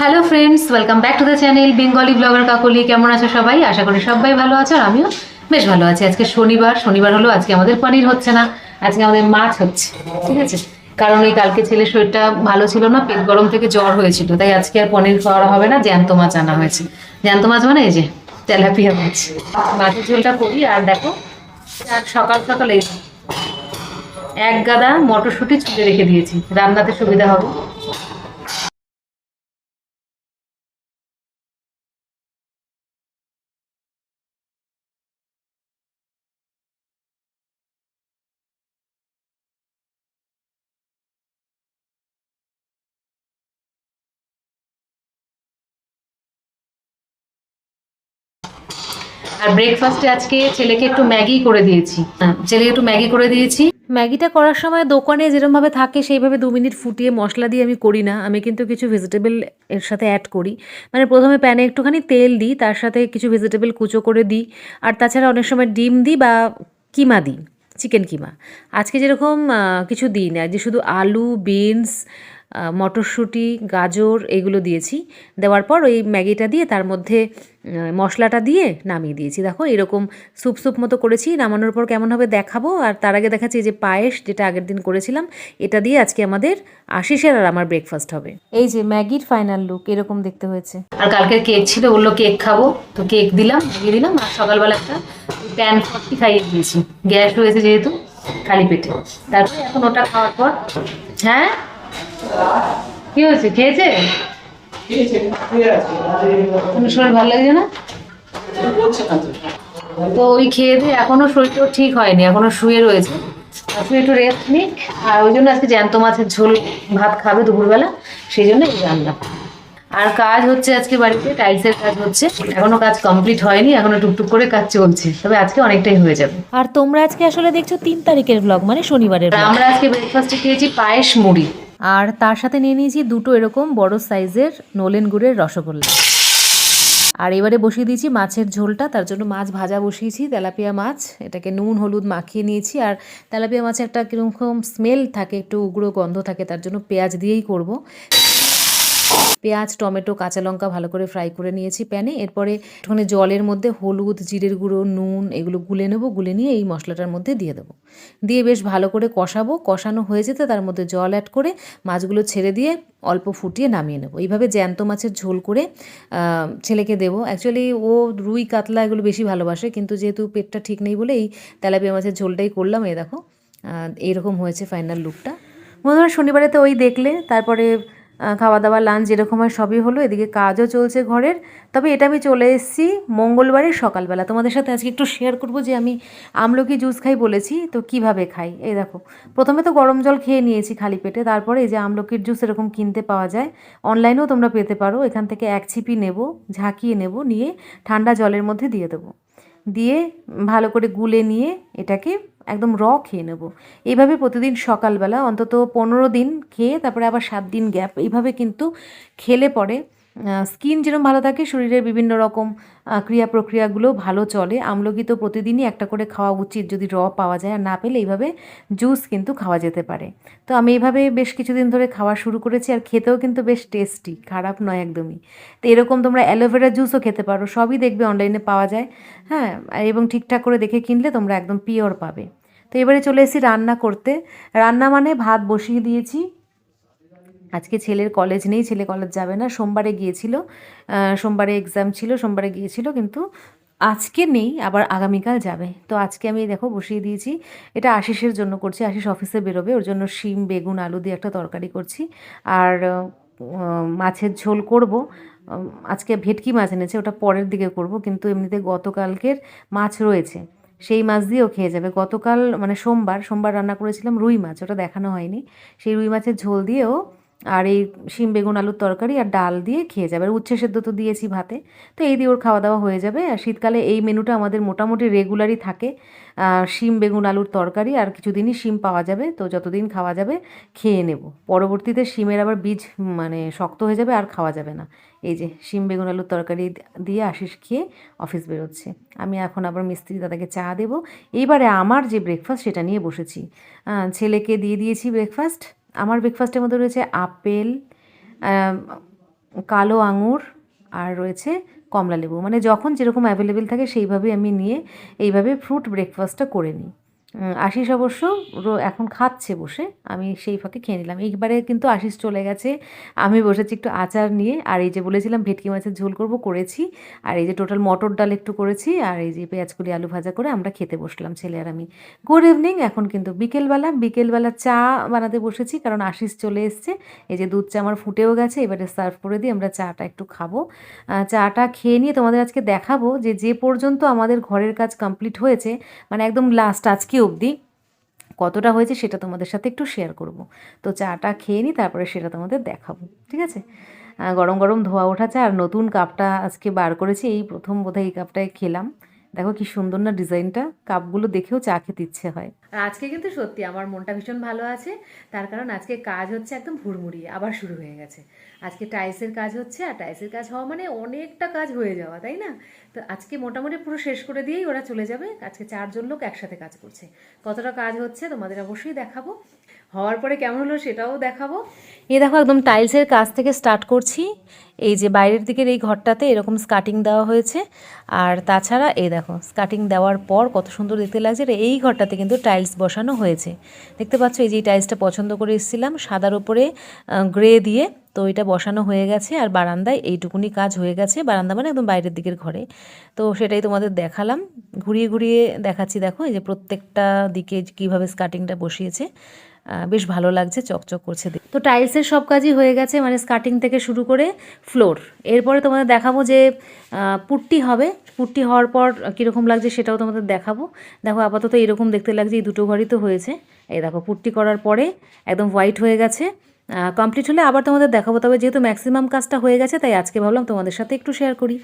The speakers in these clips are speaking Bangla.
Hello friends welcome back to the channel Bengali blogger Kakoli কেমন আছো সবাই? আশা করি সবাই ভালো আছো আর আমিও বেশ ভালো আছি। আজকে শনিবার। শনিবার হলো, আজকে আমাদের পনির হচ্ছে না। আজকে আমাদের মাছ হচ্ছে, ঠিক আছে? কারণ ওই কালকে ছেলের শরীরটা ভালো ছিল না, পেট গরম থেকে জ্বর হয়েছিল। তাই আজকে আর পনির খাওয়া হবে না, জ্যান্ত মাছ আনা হয়েছে। জ্যান্ত মাছ মানে এই যে তেলাপিয়া মাছ। মাছের ঝোলটা করি, আর দেখো, আর সকাল সকাল এই এক গাদা মটরশুঁটি ছুলে রেখে দিয়েছি। রান্নাতে সুবিধা হবে। আর ব্রেকফাস্টে আজকে ছেলেকে একটু ম্যাগি করে দিয়েছি। হ্যাঁ, ছেলেকে একটু ম্যাগি করে দিয়েছি। ম্যাগিটা করার সময় দোকানে যেরমভাবে থাকে সেইভাবে দু মিনিট ফুটিয়ে মশলা দিয়ে আমি করি না। আমি কিন্তু কিছু ভেজিটেবল এর সাথে অ্যাড করি। মানে প্রথমে প্যানে একটুখানি তেল দিই তার সাথে কিছু ভেজিটেবল কুচো করে দিই। আর তাছাড়া অনেক সময় ডিম দিই বা কিমা দিই চিকেন কিমা। আজকে যেরকম কিছু দিই না। যে শুধু আলু বিনস মটরশুঁটি, গাজর এগুলো দিয়েছি। দেওয়ার পর ওই ম্যাগিটা দিয়ে তার মধ্যে মশলাটা দিয়ে নামিয়ে দিয়েছি। দেখো, এরকম স্যুপ স্যুপ মতো করেছি। নামানোর পর কেমন হবে দেখাবো। আর তার আগে দেখাচ্ছি যে পায়েস, যেটা আগের দিন করেছিলাম, এটা দিয়ে আজকে আমাদের আশিসের আর আমার ব্রেকফাস্ট হবে। এই যে ম্যাগির ফাইনাল লুক এরকম দেখতে হয়েছে। আর কালকে কেক ছিল, বলল কেক খাব। তো কেক দিলাম, ম্যাগি দিলাম, আর সকালবেলা একটা প্যান ফর্টি খাইয়ে দিয়েছি। গ্যাস হয়েছে যেহেতু, খালি পেটে। তারপরে এখন ওটা খাওয়ার পর হ্যাঁ? কি হয়েছে? খেয়েছে? শরীর ভালো লাগছে না? তো ওই খেয়ে দিয়ে এখনও শরীরটা ঠিক হয়নি এখনও শুয়ে রয়েছে। আপনি একটু রেস্ট নিক আর ওই জন্য আজকে জ্যান্ত মাছের ঝোল ভাত খাবে দুপুরবেলা সেই জন্য এই রান্না। আর কাজ হচ্ছে আজকে বাড়িতে টাইলসের কাজ হচ্ছে এখনও কাজ কমপ্লিট হয়নি এখনও টুকটুক করে কাজ চলছে তবে আজকে অনেকটাই হয়ে যাবে। আর তোমরা আজকে আসলে দেখছ তিন তারিখের ব্লগ মানে শনিবারের আমরা আজকে ব্রেকফাস্টে খেয়েছি পায়েস মুড়ি। আর তার সাথে নিয়ে নিয়েছি দুটো এরকম বড় সাইজের নলেন গুড়ের রসগোল্লা। আর এবারে বসিয়ে দিয়েছি মাছের ঝোলটা, তার জন্য মাছ ভাজা বসিয়েছি, তেলাপিয়া মাছ, এটাকে নুন, হলুদ মাখিয়ে নিয়েছি, আর তেলাপিয়া মাছের একটা কীরকম স্মেল থাকে, একটু উগ্র গন্ধ থাকে, তার জন্য পেঁয়াজ দিয়েই করব। পেঁয়াজ, টমেটো, কাঁচা লঙ্কা ভালো করে ফ্রাই করে নিয়েছি প্যানে এরপরে একটুখানি জলের মধ্যে হলুদ, জিরের গুঁড়ো, নুন এগুলো গুলে নেব, গুলে নিয়ে এই মশলাটার মধ্যে দিয়ে দেবো। দিয়ে বেশ ভালো করে কষাবো। কষানো হয়ে যেতে তার মধ্যে জল অ্যাড করে মাছগুলো ছেড়ে দিয়ে অল্প ফুটিয়ে নামিয়ে নেব। এইভাবে জ্যান্ত মাছের ঝোল করে ছেলেকে দেবো। অ্যাকচুয়ালি ও রুই, কাতলা এগুলো বেশি ভালোবাসে, কিন্তু যেহেতু পেটটা ঠিক নেই বলে এই তেলাপিয়া মাছের ঝোলটাই করলাম এই দেখো। এইরকম হয়েছে ফাইনাল লুকটা বন্ধুরা, শনিবারে তো ওই দেখলে, তারপরে খাওয়া দাওয়া লাঞ্চ যেরকম হয় সবই হলো। এদিকে কাজও চলছে ঘরের। তবে এটা আমি চলে এসেছি মঙ্গলবারের সকালবেলা। তোমাদের সাথে আজকে একটু শেয়ার করব যে আমি আমলকি জুস খাই বলেছি। তো কীভাবে খাই? এই দেখো, প্রথমে তো গরম জল খেয়ে নিয়েছি খালি পেটে। তারপরে এই যে আমলকির জুস এরকম কিনতে পাওয়া যায়। অনলাইনেও তোমরা পেতে পারো। এখান থেকে এক ছিপি নেব, ঝাঁকিয়ে নেব, নিয়ে ঠান্ডা জলের মধ্যে দিয়ে দেবো। দিয়ে ভালো করে গুলে নিয়ে এটাকে একদম র খেয়ে নেব। এইভাবে প্রতিদিন সকালবেলা অন্তত পনেরো দিন খেয়ে তারপরে আবার সাত দিন গ্যাপ, এইভাবে কিন্তু খেলে পরে স্কিন যেরকম ভালো থাকে, শরীরের বিভিন্ন রকম ক্রিয়া প্রক্রিয়াগুলো ভালো চলে। আমলকি তো প্রতিদিনই একটা করে খাওয়া উচিত যদি র পাওয়া যায়, আর না পেলে এইভাবে জুস কিন্তু খাওয়া যেতে পারে। তো আমি এইভাবে বেশ কিছুদিন ধরে খাওয়া শুরু করেছি, আর খেতেও কিন্তু বেশ টেস্টি খারাপ নয় একদমই। তো এরকম তোমরা অ্যালোভেরা জুসও খেতে পারো, সবই দেখবে অনলাইনে পাওয়া যায় হ্যাঁ? এবং ঠিকঠাক করে দেখে কিনলে তোমরা একদম পিওর পাবে। তো এবারে চলে এসেছি রান্না করতে। রান্না মানে ভাত বসিয়ে দিয়েছি আজকে ছেলের কলেজ নেই, ছেলে কলেজ যাবে না। সোমবারে গিয়েছিল সোমবারে এক্সাম ছিল, সোমবারে গিয়েছিল, কিন্তু আজকে নেই, আবার আগামীকাল যাবে। তো আজকে আমি দেখো বসিয়ে দিয়েছি। এটা আশিসের জন্য করছি, আশিস অফিসে বেরোবে, ওর জন্য শিম, বেগুন, আলু দিয়ে একটা তরকারি করছি। আর মাছের ঝোল করব। আজকে ভেটকি মাছ এনেছে, ওটা পরের দিকে করব, কিন্তু এমনিতে গতকালকের মাছ রয়েছে। সেই মাছ দিয়েও খেয়ে যাবে। গতকাল মানে সোমবার সোমবার রান্না করেছিলাম রুই মাছ, ওটা দেখানো হয়নি। সেই রুই মাছের ঝোল দিয়েও আর এই শিম বেগুন আলুর তরকারি আর ডাল দিয়ে খেয়ে যাবে। আর উচ্ছে সেদ্ধ তো দিয়েছি ভাতে। তো এই দিয়ে ওর খাওয়া দাওয়া হয়ে যাবে। আর শীতকালে এই মেনুটা আমাদের মোটামুটি রেগুলারই থাকে। শিম বেগুন আলুর তরকারি আর কিছুদিনই শিম পাওয়া যাবে। তো যতদিন খাওয়া যাবে, খেয়ে নেব। পরবর্তীতে শিমের আবার বীজ মানে শক্ত হয়ে যাবে আর খাওয়া যাবে না। এই যে শিম বেগুন আলুর তরকারি দিয়ে আশিস খেয়ে অফিস বেরোচ্ছে। আমি এখন আবার মিস্ত্রি দাদাকে চা দেবো। এইবারে আমার যে ব্রেকফাস্ট সেটা নিয়ে বসেছি। ছেলেকে দিয়ে দিয়েছি ব্রেকফাস্ট আমার ব্রেকফাস্টের মধ্যে রয়েছে আপেল কালো আঙুর আর রয়েছে কমলা লেবু। মানে যখন যেরকম অ্যাভেলেবেল থাকে সেইভাবেই আমি নিয়ে এইভাবে ফ্রুট ব্রেকফাস্টটা করে নিই। আশিস অবশ্য এখন খাচ্ছে বসে। আমি সেই ফাঁকে খেয়ে নিলাম। এইবারে কিন্তু আশিস চলে গেছে। আমি বসেছি একটু আচার নিয়ে। আর এই যে বলেছিলাম, ভেটকি মাছের ঝোল করব, করেছি। আর এই যে টোটাল মটর ডাল একটু করেছি। আর এই যে পেঁয়াজ কলি আলু ভাজা করে আমরা খেতে বসলাম, ছেলে আর আমি। গুড ইভিনিং এখন কিন্তু বিকেলবেলা। বিকেলবেলা চা বানাতে বসেছি, কারণ আশিস চলে এসছে। এই যে দুধ চা আমার ফুটেও গেছে, এবারে সার্ভ করে দিয়ে আমরা চাটা একটু খাব। চাটা খেয়ে নিয়ে তোমাদের আজকে দেখাবো যে যে পর্যন্ত আমাদের ঘরের কাজ কমপ্লিট হয়েছে মানে একদম লাস্ট আজকে অবধি কতটা হয়েছে সেটা তোমাদের সাথে একটু শেয়ার করব। তো চাটা খেয়ে নিই তারপরে সেটা তোমাদের দেখাবো, ঠিক আছে? গরম গরম ধোয়া ওঠা চা আর নতুন কাপটা আজকে বার করেছি, এই প্রথম বোধহয় এই কাপটায় খেলাম। দেখো কি সুন্দর না ডিজাইনটা, কাপগুলো দেখেও চা খেতে ইচ্ছে হয়। আর আজকে কিন্তু সত্যি আমার মনটা ভীষণ ভালো আছে। তার কারণ আজকে কাজ হচ্ছে একদম হুড়মুড়িয়ে আবার শুরু হয়ে গেছে। আজকে টাইলসের কাজ হচ্ছে, আর টাইলসের কাজ হওয়া মানে অনেকটা কাজ হয়ে যাওয়া, তাই না? তো আজকে মোটামুটি পুরো শেষ করে দিয়েই ওরা চলে যাবে। আজকে চারজন লোক একসাথে কাজ করছে। কতটা কাজ হচ্ছে তোমাদের অবশ্যই দেখাবো। হওয়ার পরে কেমন হলো সেটাও দেখাবো। এই দেখো, একদম টাইলসের কাজ থেকে স্টার্ট করছি। এই যে বাইরের দিকের এই ঘরটাতে এরকম স্কাটিং দেওয়া হয়েছে। আর তাছাড়া এই দেখো, স্কাটিং দেওয়ার পর কত সুন্দর দেখতে লাগছে এই ঘরটাতে কিন্তু টাইলস বসানো হয়েছে। দেখতে পাচ্ছ, এই যে টাইলসটা পছন্দ করে এসেছিলাম, সাদার উপরে গ্রে দিয়ে, তো এটা বসানো হয়ে গেছে, আর বারান্দায় এইটুকুনি কাজ হয়ে গেছে, বারান্দা মানে একদম বাইরের দিকের ঘরে। তো সেটাই তোমাদের দেখালাম, ঘুরিয়ে ঘুরিয়ে দেখাচ্ছি, দেখো, এই যে প্রত্যেকটা দিকে কীভাবে স্কাটিংটা বসিয়েছে। বেশ ভালো লাগছে, চকচক করছে। তো টাইলসের সব কাজই হয়ে গেছে মানে স্কার্টিং থেকে শুরু করে ফ্লোর। এরপরে তোমাদের দেখাবো যে পুট্টি হবে। পুট্টি হওয়ার পর কীরকম লাগছে সেটাও তোমাদের দেখাবো। দেখো, আপাতত এরকম দেখতে লাগছে, এই দুটো ঘরই তো হয়েছে। এই দেখো, পুট্টি করার পরে একদম হোয়াইট হয়ে গেছে। কমপ্লিট হলে আবার তোমাদের দেখাবো। তবে যেহেতু ম্যাক্সিমাম কাজটা হয়ে গেছে, তাই আজকে ভাবলাম তোমাদের সাথে একটু শেয়ার করি।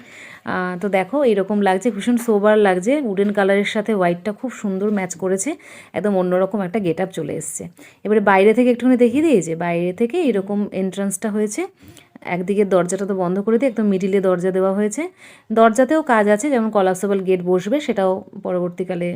তো দেখো এইরকম লাগছে, ভীষণ সোবার লাগছে। উডেন কালারের সাথে হোয়াইটটা খুব সুন্দর ম্যাচ করেছে। একদম অন্যরকম একটা গেট আপ চলে এসছে। এবারে বাইরে থেকে একটুখানি দেখিয়ে দিই যে বাইরে থেকে এরকম এন্ট্রান্সটা হয়েছে। একদিকে দরজাটা তো বন্ধ করে দিয়ে একদম মিডিলে দরজা দেওয়া হয়েছে। দরজাতেও কাজ আছে, যেমন কলাপসেবল গেট বসবে, সেটাও পরবর্তীকালে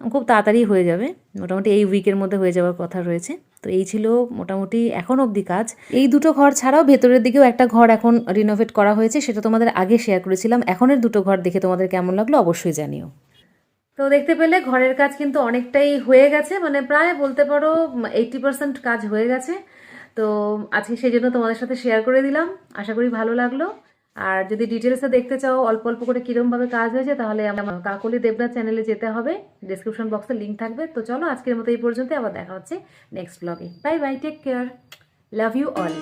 খুব তাড়াতাড়ি হয়ে যাবে। মোটামুটি এই উইকের মধ্যে হয়ে যাওয়ার কথা রয়েছে। তো এই ছিল মোটামুটি এখন অবধি কাজ। এই দুটো ঘর ছাড়াও ভেতরের দিকেও একটা ঘর এখন রিনোভেট করা হয়েছে, সেটা তোমাদের আগে শেয়ার করেছিলাম। এখনের দুটো ঘর দেখে তোমাদের কেমন লাগল অবশ্যই জানিও। তো দেখতে পেলে ঘরের কাজ কিন্তু অনেকটাই হয়ে গেছে মানে প্রায় বলতে পারো এইটি পার্সেন্ট কাজ হয়ে গেছে। তো আজকে সেই জন্য তোমাদের সাথে শেয়ার করে দিলাম। আশা করি ভালো লাগল। আর যদি ডিটেলসে দেখতে চাও, অল্প অল্প করে কিরমভাবে কাজ হয়েছে, তাহলে আমার কাকলি দেবনাথ চ্যানেলে যেতে হবে। ডিসক্রিপশন বক্সে লিঙ্ক থাকবে। তো চলো, আজকের মতো এই পর্যন্ত আবার দেখা হচ্ছে নেক্সট ব্লগে bye bye take care love you all